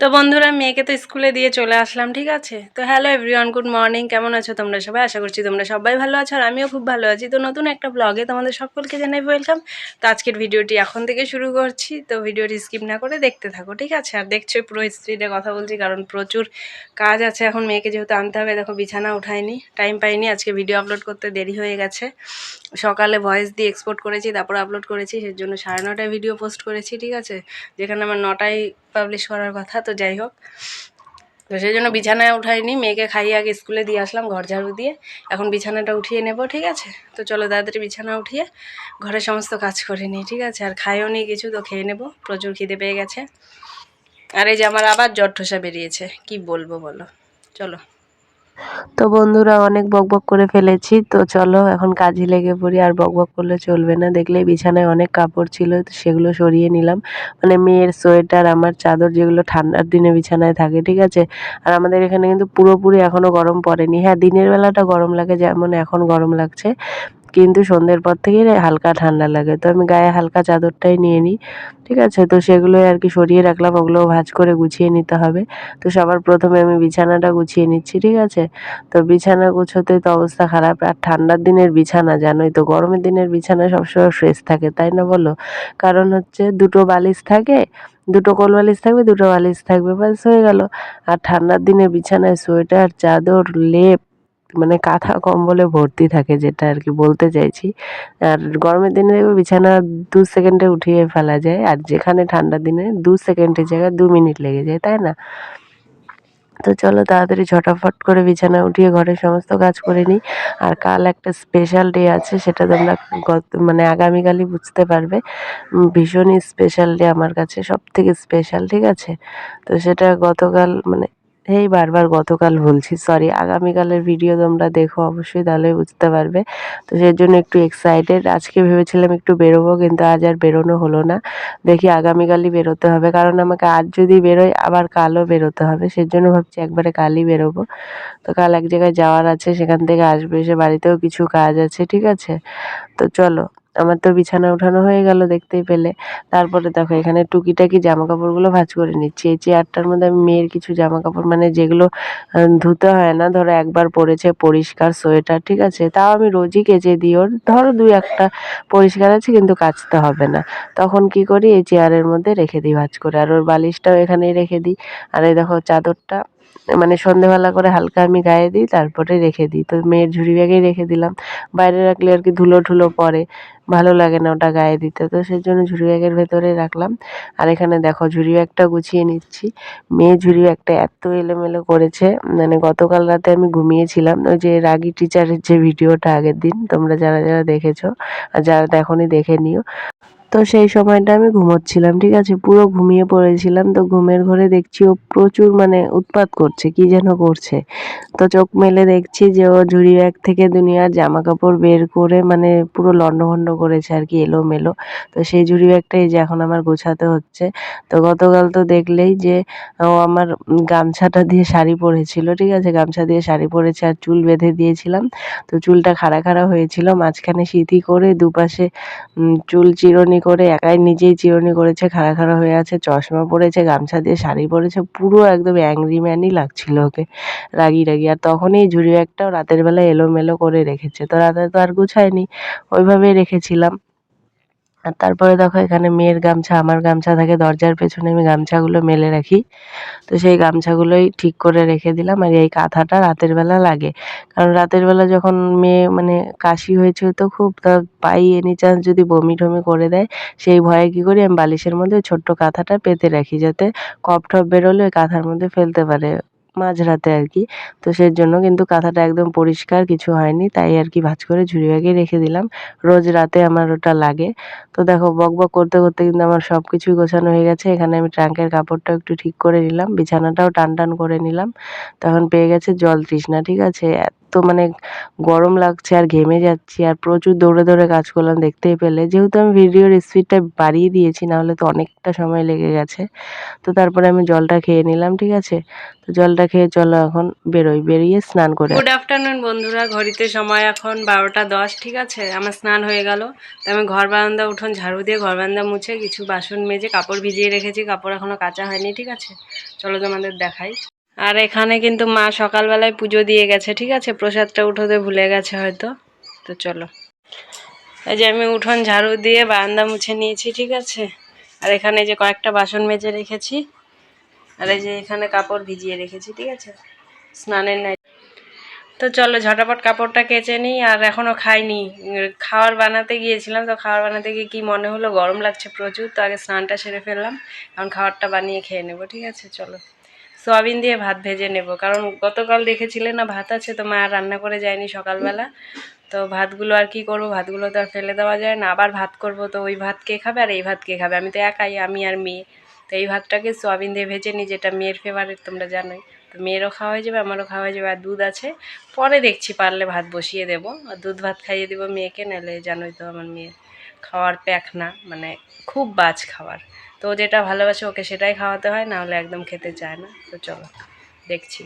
তো বন্ধুরা, মেয়েকে তো স্কুলে দিয়ে চলে আসলাম, ঠিক আছে? তো হ্যালো এভরিওয়ান গুড মর্নিং কেমন আছো তোমরা সবাই? আশা করছি তোমরা সবাই ভালো আছো আর আমিও খুব ভালো আছি। তো নতুন একটা ব্লগে তোমাদের সকলকে জানাই ওয়েলকাম তো আজকের ভিডিওটি এখন থেকে শুরু করছি, তো ভিডিওটি স্কিপ না করে দেখতে থাকো, ঠিক আছে? আর দেখছ পুরো স্ত্রীতে কথা বলছি কারণ প্রচুর কাজ আছে এখন মেয়েকে যেহেতু আনতে হবে, দেখো বিছানা উঠায়নি টাইম পাইনি, আজকে ভিডিও আপলোড করতে দেরি হয়ে গেছে। সকালে ভয়েস দিয়ে এক্সপোর্ট করেছি, তারপর আপলোড করেছি সেই জন্য সাড়ে নটায় ভিডিও পোস্ট করেছি, ঠিক আছে? যেখানে আমার নটায় পাবলিশ করার কথা, তো যাই হোক। তো সেই জন্য বিছানায় উঠাইনি, মেয়েকে খাইয়ে আগে স্কুলে দিয়ে আসলাম, ঘর ঝাড়ু দিয়ে। এখন বিছানাটা উঠিয়ে নেব, ঠিক আছে? তো চলো তাড়াতাড়ি বিছানা উঠিয়ে ঘরে সমস্ত কাজ করে নিই, ঠিক আছে? আর খাইও নি কিছু, তো খেয়ে নেব, প্রচুর খিদে পেয়ে গেছে। আর এই যে আমার আবার জ্বর ঠোসা বেরিয়েছে, কি বলব বলো? চলো। তো বন্ধুরা অনেক বকবক করে ফেলেছি। তো চলো এখন কাজে লেগে পড়ি, আর বকবক করলে চলবে না। দেখলে বিছানায় অনেক কাপড় ছিল, তো সেগুলো সরিয়ে নিলাম। মানে মেয়ের সোয়েটার, আমার চাদর যেগুলো ঠান্ডার দিনে বিছানায় থাকে, ঠিক আছে? আর আমাদের এখানে কিন্তু পুরোপুরি এখনও গরম পড়েনি। হ্যাঁ দিনের বেলাটা গরম লাগে, যেমন এখন গরম লাগছে। কিন্তু সন্ধ্যের পর থেকেই হালকা ঠান্ডা লাগে। তো আমি গায়ে হালকা চাদরটাই নিয়ে নিই, ঠিক আছে? তো সেগুলোই আর কি সরিয়ে রাখলাম ওগুলো ভাজ করে গুছিয়ে নিতে হবে। তো সবার প্রথমে আমি বিছানাটা গুছিয়ে নিচ্ছি, ঠিক আছে? তো বিছানা গুছোতে তো অবস্থা খারাপ। আর ঠান্ডার দিনের বিছানা, জানোই তো, গরমের দিনের বিছানা সবসময় ফ্রেশ থাকে, তাই না বলো? কারণ হচ্ছে দুটো বালিশ থাকে, দুটো কোল বালিশ থাকবে, দুটো বালিশ থাকবে, ব্যাস হয়ে গেল। আর ঠান্ডার দিনে বিছানায় সোয়েটার, চাদর, লেপ মানে কাঁথা কম্বলে ভর্তি থাকে যেটা আর কি বলতে চাইছি। আর গরমের দিনে বিছানা দু সেকেন্ডে উঠিয়ে ফেলা যায় আর যেখানে ঠান্ডার দিনে দু সেকেন্ডের জায়গায় দু মিনিট লেগে যায়, তাই না? তো চলো তাড়াতাড়ি ঝটাফট করে বিছানা উঠিয়ে ঘরের সমস্ত কাজ করে নিই। আর কাল একটা স্পেশাল ডে আছে, সেটা তোমরা গত মানে আগামীকালই বুঝতে পারবে। ভীষণই স্পেশাল ডে আমার কাছে সব থেকে স্পেশাল ঠিক আছে? তো সেটা গতকাল মানে এই বারবার গতকাল বলছি সরি আগামীকালের ভিডিও তোমরা দেখো, অবশ্যই তাহলে বুঝতে পারবে। তো সেই জন্য একটু এক্সাইটেড আজকে ভেবেছিলাম একটু বেরোবো, কিন্তু আজ আর বেরোনো হলো না। দেখি আগামীকালই বেরোতে হবে, কারণ আমাকে আজ যদি বেরোই আবার কালও বেরোতে হবে। সেজন্য ভাবছি একবারে কালই বেরোবো। তো কাল এক জায়গায় যাওয়ার আছে, সেখান থেকে আসবে, এসে বাড়িতেও কিছু কাজ আছে, ঠিক আছে? তো চলো। আমার তো বিছানা উঠানো হয়ে গেল দেখতেই পেলে। তারপরে দেখো, এখানে টুকিটাকি জামা কাপড়গুলো ভাঁজ করে নিচ্ছি। এই চেয়ারটার মধ্যে আমি মেয়ের কিছু জামা কাপড় মানে যেগুলো ধুতে হয় না, ধরো একবার পরেছে পরিষ্কার সোয়েটার, ঠিক আছে? তাও আমি রোজই কেচে দিই। ওর ধরো দুই একটা পরিষ্কার আছে, কিন্তু কাচতে হবে না। তখন কি করি? এই চেয়ারের মধ্যে রেখে দিই ভাঁজ করে। আর ওর বালিশটাও এখানেই রেখে দিই। আর এই দেখো চাদরটা মানে সন্ধেবেলা করে হালকা আমি গায়ে দিই, তারপরে রেখে দিই। তো মেয়ের ঝুড়ি ব্যাগেই রেখে দিলাম। বাইরে রাখলে আর কি ধুলো ঠুলো পড়ে, ভালো লাগে না ওটা গায়ে দিতে। তো সেই জন্য ঝুড়ি ব্যাগের ভেতরে রাখলাম। আর এখানে দেখো ঝুড়ি ব্যাগটা গুছিয়ে নিচ্ছি। মেয়ে ঝুড়ি ব্যাগটা এত এলোমেলো করেছে মানে গতকাল রাতে আমি ঘুমিয়েছিলাম। ওই যে রাগি টিচারের যে ভিডিওটা আগের দিন, তোমরা যারা যারা দেখেছ, আর যারা দেখোনি দেখে নিও। তো সেই সময়টা আমি ঘুমোচ্ছিলাম, ঠিক আছে? পুরো ঘুমিয়ে পড়েছিলাম, তো ঘুমের ঘরে দেখছি ও প্রচুর মানে উৎপাত করছে, কি যেন করছে। তো চোখ মেলে দেখছি যে ও ঝুড়ি ব্যাগ থেকে দুনিয়ার জামা কাপড় বের করে মানে পুরো লণ্ডভণ্ড করেছে আর কি, এলোমেলো। তো সেই ঝুড়ি ব্যাগটা এই যে এখন আমার গোছাতে হচ্ছে। তো গতকাল তো দেখলেই যে ও আমার গামছাটা দিয়ে শাড়ি পরেছিল, ঠিক আছে? গামছা দিয়ে শাড়ি পরেছে আর চুল বেঁধে দিয়েছিলাম। তো চুলটা খাড়া খাড়া হয়েছিল, মাঝখানে সিঁথি করে দুপাশে চুল চিরুনি করে, একাই নিজেই চিরুনি করেছে, খাড়া খাড়া হয়ে আছে, চশমা পরেছে, গামছা দিয়ে শাড়ি পরেছে, পুরো একদম অ্যাংরি ম্যানই লাগছিল ওকে, রাগি রাগি। আর তখনই ঝুড়ি ব্যাগটাও রাতের বেলা এলোমেলো করে রেখেছে, তো রাতে তো আর গুছায়নি, ওইভাবেই রেখেছিলাম। আর তারপরে দেখো এখানে মেয়ের গামছা, আমার গামছা থাকে, দরজার পেছনে আমি গামছাগুলো মেলে রাখি। তো সেই গামছাগুলোই ঠিক করে রেখে দিলাম আর এই কাঁথাটা রাতের বেলা লাগে। কারণ রাতের বেলা যখন মেয়ে মানে কাশি হয়েছে তো খুব তা পাই এনি চান্স যদি বমি টমি করে দেয়, সেই ভয়ে কী করি আমি বালিশের মধ্যে ছোট্ট কাঁথাটা পেতে রাখি যাতে কফ টফ বেরোলে ওই কাঁথার মধ্যে ফেলতে পারে। মাঝরাতে আর কি। তো সেই জন্য কিন্তু কাঁথাটা একদম পরিষ্কার কিছু হয়নি, তাই আর কি ভাজ করে ঝুড়ি বাগিয়ে রেখে দিলাম। রোজ রাতে আমার ওটা লাগে। তো দেখো, বক বক করতে করতে কিন্তু আমার সব কিছুই গোছানো হয়ে গেছে। এখানে আমি ট্রাঙ্কের কাপড়টা একটু ঠিক করে নিলাম, বিছানাটাও টান টান করে নিলাম। তখন পেয়ে গেছে জল তৃষ্ণা, ঠিক আছে? এত মানে গরম লাগছে আর ঘেমে যাচ্ছি আর প্রচুর দৌড়ে দৌড়ে কাজ করলাম, দেখতেই পেলে। যেহেতু আমি ভিডিওর স্পিডটা বাড়িয়ে দিয়েছি, নাহলে তো অনেকটা সময় লেগে গেছে। তো তারপরে আমি জলটা খেয়ে নিলাম, ঠিক আছে? তো জলটা খেয়ে চলো এখন বেরোই, বেরিয়ে স্নান করে গুড আফটারনুন বন্ধুরা, ঘড়িতে সময় এখন বারোটা দশ, ঠিক আছে? আমার স্নান হয়ে গেল। তো আমি ঘর বারান্দা, উঠোন ঝাড়ু দিয়ে ঘর বারান্দা মুছে কিছু বাসন মেজে কাপড় ভিজিয়ে রেখেছি, কাপড় এখনও কাঁচা হয়নি, ঠিক আছে? চলো তোমাদের দেখাই। আর এখানে কিন্তু মা সকালবেলায় পুজো দিয়ে গেছে, ঠিক আছে? প্রসাদটা উঠোতে ভুলে গেছে হয়তো। তো চলো। এই যে আমি উঠোন ঝাড়ু দিয়ে বারান্দা মুছে নিয়েছি, ঠিক আছে? আর এখানে যে কয়েকটা বাসন মেজে রেখেছি। আর এই যে এখানে কাপড় ভিজিয়ে রেখেছি, ঠিক আছে? স্নানের নাই তো চলো, ঝটাপট কাপড়টা কেচে নিই। আর এখনও খাইনি। খাওয়ার বানাতে গিয়েছিলাম, তো খাবার বানাতে গিয়ে কী মনে হলো? গরম লাগছে প্রচুর, তো আগে স্নানটা সেরে ফেললাম। এখন খাবারটা বানিয়ে খেয়ে নেব, ঠিক আছে? চলো। সোয়াবিন দিয়ে ভাত ভেজে নেব। কারণ গতকাল দেখেছিলে না, ভাত আছে তো মা রান্না করে যায়নি সকালবেলা। তো ভাতগুলো আর কি করব, ভাতগুলো তো আর ফেলে দেওয়া যায় না। আবার ভাত করব, তো ওই ভাত কে খাবে আর এই ভাত কে খাবে? আমি তো একাই, আমি আর মেয়ে। তো এই ভাতটাকে সোয়াবিন দিয়ে ভেজে নিই, যেটা মেয়ের ফেভারিট তোমরা জানোই। তো মেয়েরও খাওয়া হয়ে যাবে, আমারও খাওয়া হয়ে যাবে, আর দুধ আছে। পরে দেখছি পারলে ভাত বসিয়ে দেব। আর দুধ ভাত খাইয়ে দেবো মেয়েকে, নাহলে জানোই তো আমার মেয়ে খাওয়ার প্যাক না মানে খুব বাজ খাবার। তো যেটা ভালোবাসে ওকে সেটাই খাওয়াতে হয়, না হলে একদম খেতে চায় না। তো চলো, দেখছি।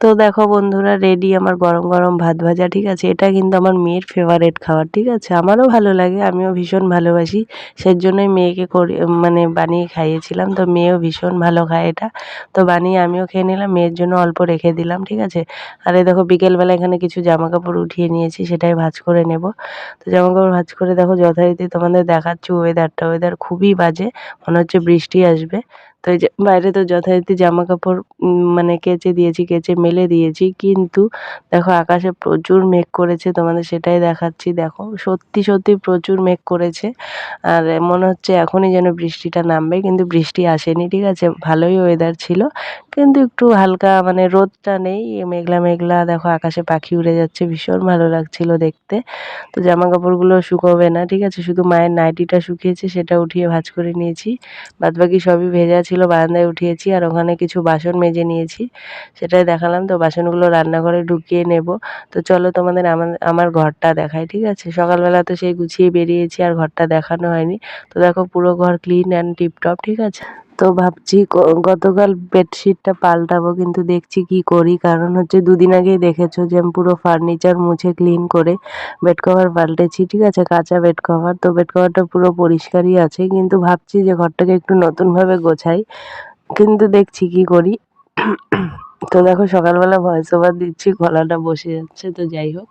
তো দেখো বন্ধুরা রেডি আমার গরম গরম ভাত ভাজা, ঠিক আছে? এটা কিন্তু আমার মেয়ের ফেভারেট খাবার, ঠিক আছে? আমারও ভালো লাগে, আমিও ভীষণ ভালোবাসি। সেই জন্যই মেয়েকে করে মানে বানিয়ে খাইয়েছিলাম, তো মেয়েও ভীষণ ভালো খায় এটা। তো বানিয়ে আমিও খেয়ে নিলাম, মেয়ের জন্য অল্প রেখে দিলাম, ঠিক আছে? আর এই দেখো, বিকেলবেলা এখানে কিছু জামা কাপড় উঠিয়ে নিয়েছি, সেটাই ভাজ করে নেব। তো জামা কাপড় ভাঁজ করে দেখো, যথারীতি তোমাদের দেখাচ্ছি ওয়েদারটা ওয়েদার খুবই বাজে, মনে হচ্ছে বৃষ্টি আসবে। তো এই যে বাইরে তো যথারীতি জামা কাপড় মানে কেচে দিয়েছি, কেচে মেলে দিয়েছি। কিন্তু দেখো আকাশে প্রচুর মেঘ করেছে, তোমাদের সেটাই দেখাচ্ছি। দেখো সত্যি সত্যি প্রচুর মেঘ করেছে। আর মনে হচ্ছে এখনই যেন বৃষ্টিটা নামবে, কিন্তু বৃষ্টি আসেনি, ঠিক আছে? ভালোই ওয়েদার ছিল, কিন্তু একটু হালকা মানে রোদটা নেই, মেঘলা মেঘলা। দেখো আকাশে পাখি উড়ে যাচ্ছে, ভীষণ ভালো লাগছিল দেখতে। তো জামা কাপড়গুলো শুকোবে না, ঠিক আছে? শুধু মায়ের নাইটিটা শুকিয়েছে, সেটা উঠিয়ে ভাঁজ করে নিয়েছি। বাদবাকি সবই ভেজা ছিল। বারান্দায় উঠিয়েছি আর ওখানে কিছু বাসন মেজে নিয়েছি। সেটাই দেখালাম। তো বাসনগুলো রান্নাঘরে ঢুকিয়ে নেব। তো চলো তোমাদের আমার আমার ঘরটা দেখাই, ঠিক আছে? সকালবেলা তো সেই গুছিয়ে বেরিয়েছি আর ঘরটা দেখানো হয়নি। তো দেখো পুরো ঘর ক্লিন অ্যান্ড টিপটপ ঠিক আছে? তো ভাবছি গতকাল বেডশিটটা পাল্টাবো, কিন্তু দেখছি কি করি। কারণ হচ্ছে দুদিন আগেই দেখেছ যে আমি পুরো ফার্নিচার মুছে ক্লিন করে বেড কভার পাল্টেছি, ঠিক আছে? কাঁচা বেড কভার। তো বেড কভারটা পুরো পরিষ্কারই আছে, কিন্তু ভাবছি যে ঘরটাকে একটু নতুনভাবে গোছাই। কিন্তু দেখছি কি করি। তো দেখো সকালবেলা ভয়েস ওভার দিচ্ছি, গলাটা বসে যাচ্ছে, তো যাই হোক।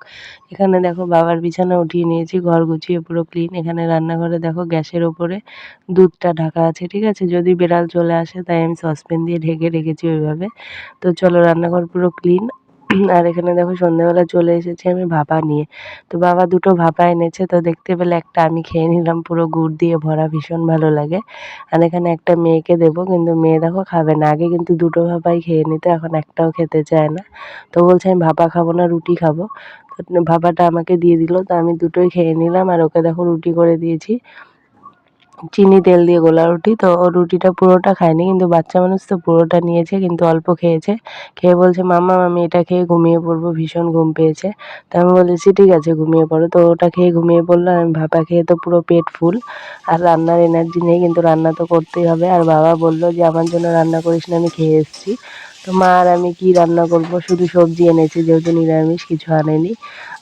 এখানে দেখো বাবার বিছানা উঠিয়ে নিয়েছি, ঘর গুছিয়ে পুরো ক্লিন এখানে রান্নাঘরে দেখো গ্যাসের ওপরে দুধটা ঢাকা আছে, ঠিক আছে? যদি বেড়াল চলে আসে, তাই আমি সসপ্যান দিয়ে ঢেকে রেখেছি ওইভাবে। তো চলো রান্নাঘর পুরো ক্লিন আর এখানে দেখো সন্ধ্যেবেলা চলে এসেছি আমি ভাপা নিয়ে। তো বাবা দুটো ভাপা এনেছে, তো দেখতে পেলে একটা আমি খেয়ে নিলাম, পুরো গুড় দিয়ে ভরা, ভীষণ ভালো লাগে। আর এখানে একটা মেয়েকে দেবো, কিন্তু মেয়ে দেখো খাবে না। আগে কিন্তু দুটো ভাপাই খেয়ে নিতে, এখন একটাও খেতে চায় না। তো বলছে আমি ভাপা খাব না, রুটি খাব। তো ভাপাটা আমাকে দিয়ে দিল, তো আমি দুটোই খেয়ে নিলাম, আর ওকে দেখো রুটি করে দিয়েছি। চিনি, তেল দিয়ে গোলা রুটি। তো ও রুটিটা পুরোটা খায়নি, কিন্তু বাচ্চা মানুষ তো পুরোটা নিয়েছে, কিন্তু অল্প খেয়েছে। খেয়ে বলছে, মাম্মা, আমি এটা খেয়ে ঘুমিয়ে পড়ব, ভীষণ ঘুম পেয়েছে। তো আমি বলেছি, ঠিক আছে, ঘুমিয়ে পড়ো। তো ওটা খেয়ে ঘুমিয়ে পড়ল, আমি ভাপা খেয়ে তো পুরো পেট ফুল। আর রান্নার এনার্জি নেই, কিন্তু রান্না তো করতেই হবে। আর বাবা বলল যে, আমার জন্য রান্না করিস না, আমি খেয়ে এসেছি। তো মা আর আমি কি রান্না করব? শুধু সবজি এনেছি, যেহেতু নিরামিষ, কিছু আনেনি।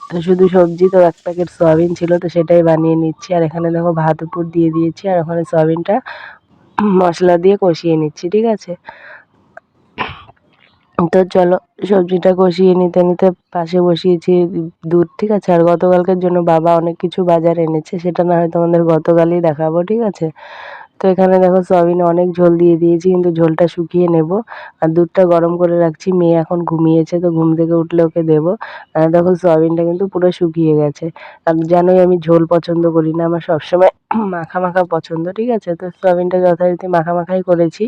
তো শুধু সবজি তো এক প্যাকেট সয়াবিন ছিল তো সেটাই বানিয়ে নিচ্ছি। আর এখানে দেখো ভাত উপর দিয়ে দিয়েছি আর ওখানে সয়াবিনটা মশলা দিয়ে কষিয়ে নিচ্ছি, ঠিক আছে? তো চলো সবজিটা কষিয়ে নিতে নিতে পাশে বসিয়েছি দুধ, ঠিক আছে? আর গতকালকের জন্য বাবা অনেক কিছু বাজার এনেছে, সেটা না হয় তোমাদের গতকালই দেখাবো, ঠিক আছে? তো এখানে দেখো সয়াবিনে অনেক ঝোল দিয়ে দিয়েছি, কিন্তু ঝোলটা শুকিয়ে নেব। আর দুধটা গরম করে রাখছি, মেয়ে এখন ঘুমিয়েছে, তো ঘুম থেকে উঠলে ওকে দেবো। আর দেখো সয়াবিনটা কিন্তু পুরো শুকিয়ে গেছে। আর জানোই আমি ঝোল পছন্দ করি না, আমার সবসময় মাখা মাখা পছন্দ, ঠিক আছে? তো সয়াবিনটা যথারীতি মাখা মাখাই করেছি।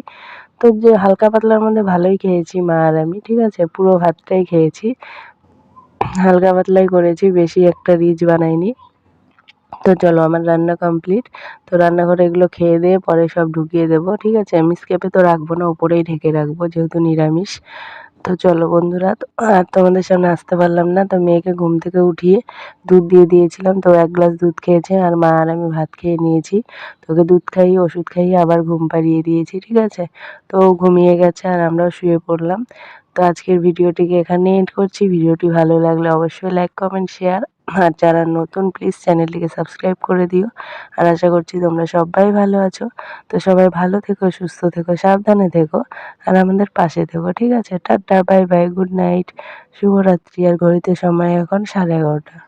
তো যে হালকা পাতলার মধ্যে ভালোই খেয়েছি মা আর আমি, ঠিক আছে? পুরো ভাতটাই খেয়েছি। হালকা পাতলাই করেছি, বেশি একটা রিচ বানাইনি। তো চলো আমার রান্না কমপ্লিট তো রান্নাঘরে এগুলো খেয়ে দিয়ে পরে সব ঢুকিয়ে দেবো, ঠিক আছে? আমি স্কেপে তো রাখব না, উপরেই ঢেকে রাখব, যেহেতু নিরামিষ। তো চলো বন্ধুরা আর তোমাদের সামনে আসতে পারলাম না, তো মেয়েকে ঘুম থেকে উঠিয়ে দুধ দিয়ে দিয়েছিলাম। তো এক গ্লাস দুধ খেয়েছে, আর মা আর আমি ভাত খেয়ে নিয়েছি। তোকে দুধ খাইয়ে, ওষুধ খাইয়ে আবার ঘুম পাড়িয়ে দিয়েছি, ঠিক আছে? তো ঘুমিয়ে গেছে আর আমরাও শুয়ে পড়লাম। তো আজকের ভিডিওটিকে এখানে এন্ড করছি। ভিডিওটি ভালো লাগলে অবশ্যই লাইক কমেন্ট শেয়ার আর যারা নতুন প্লিজ চ্যানেলটিকে সাবস্ক্রাইব করে দিও। আর আশা করছি তোমরা সবাই ভালো আছো। তো সবাই ভালো থেকো, সুস্থ থেকো, সাবধানে থেকো, আর আমাদের পাশে থেকো, ঠিক আছে? Tata bye bye good night শুভরাত্রি, আর ঘড়িতে সময় এখন সাড়ে এগারোটা।